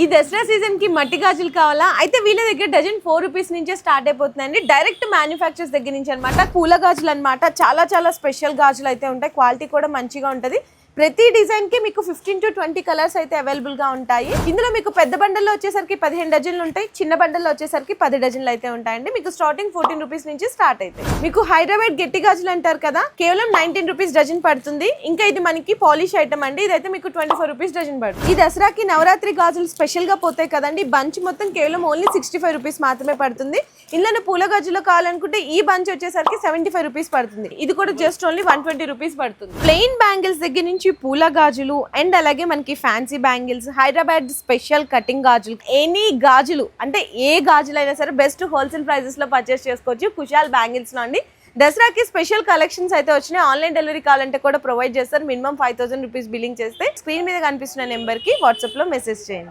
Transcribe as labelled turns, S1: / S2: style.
S1: ఈ దసరా సీజన్కి మట్టి గాజులు కావాలా? అయితే వీళ్ళ దగ్గర డజన్ ఫోర్ రూపీస్ నుంచే స్టార్ట్ అయిపోతుందండి. డైరెక్ట్ మ్యానుఫ్యాక్చర్స్ దగ్గర నుంచి అన్నమాట. పూల గాజులు అనమాట చాలా చాలా స్పెషల్ గాజులు అయితే ఉంటాయి. క్వాలిటీ కూడా మంచిగా ఉంటుంది. ప్రతి డిజైన్కి మీకు ఫిఫ్టీన్ టు ట్వంటీ కలర్స్ అయితే అవైలబుల్గా ఉంటాయి. ఇందులో మీకు పెద్ద బండల్లో వచ్చేసరికి పదిహేను డజన్లు ఉంటాయి. చిన్న బండల్లో వచ్చేసరికి పది డజన్లు అయితే ఉంటాయండి. మీకు స్టార్టింగ్ ఫోర్టీన్ రూపీస్ నుంచి స్టార్ట్ అయితే. మీకు హైదరాబాద్ గట్టి గాజులు అంటారు కదా కేవలం నైన్టీన్ రూపీస్ డజన్ పడుతుంది. ఇంకా ఇది మనకి పాలిష్ ఐటమ్ అండి. ఇదైతే మీకు ట్వంటీ ఫోర్ రూపీస్ డజన్ పడుతుంది. ఈ దసరాకి నవరాత్రి గాజులు స్పెషల్గా పోతాయి కదండి. బంచ్ మొత్తం కేవలం ఓన్లీ సిక్స్టీ ఫైవ్ రూపీస్ మాత్రమే పడుతుంది. ఇందులో పూల గాజులు కావాలనుకుంటే ఈ బంచ్ వచ్చేసరికి సెవెంటీ ఫైవ్ రూపీస్ పడుతుంది. ఇది కూడా just only one twenty rupees పడుతుంది. ప్లెయిన్ బ్యాంగిల్స్ దగ్గర నుంచి పూల గాజులు అండ్ అలాగే మనకి fancy bangles Hyderabad special cutting గాజులు ఎనీ గాజులు అంటే ఏ గాజులు అయినా సరే బెస్ట్ హోల్సేల్ ప్రైజెస్లో పర్చేస్ చేసుకోవచ్చు. కుషాల్ బ్యాంగిల్స్లో అండి. దసరాకి స్పెషల్ కలెక్షన్స్ అయితే వచ్చినాయి. ఆన్లైన్ డెలివరీ కావాలంటే కూడా ప్రొవైడ్ చేస్తారు. Minimum five thousand rupees billing చేస్తే స్క్రీన్ మీద కనిపిస్తున్న నెంబర్కి వాట్సాప్లో మెసేజ్ చేయండి.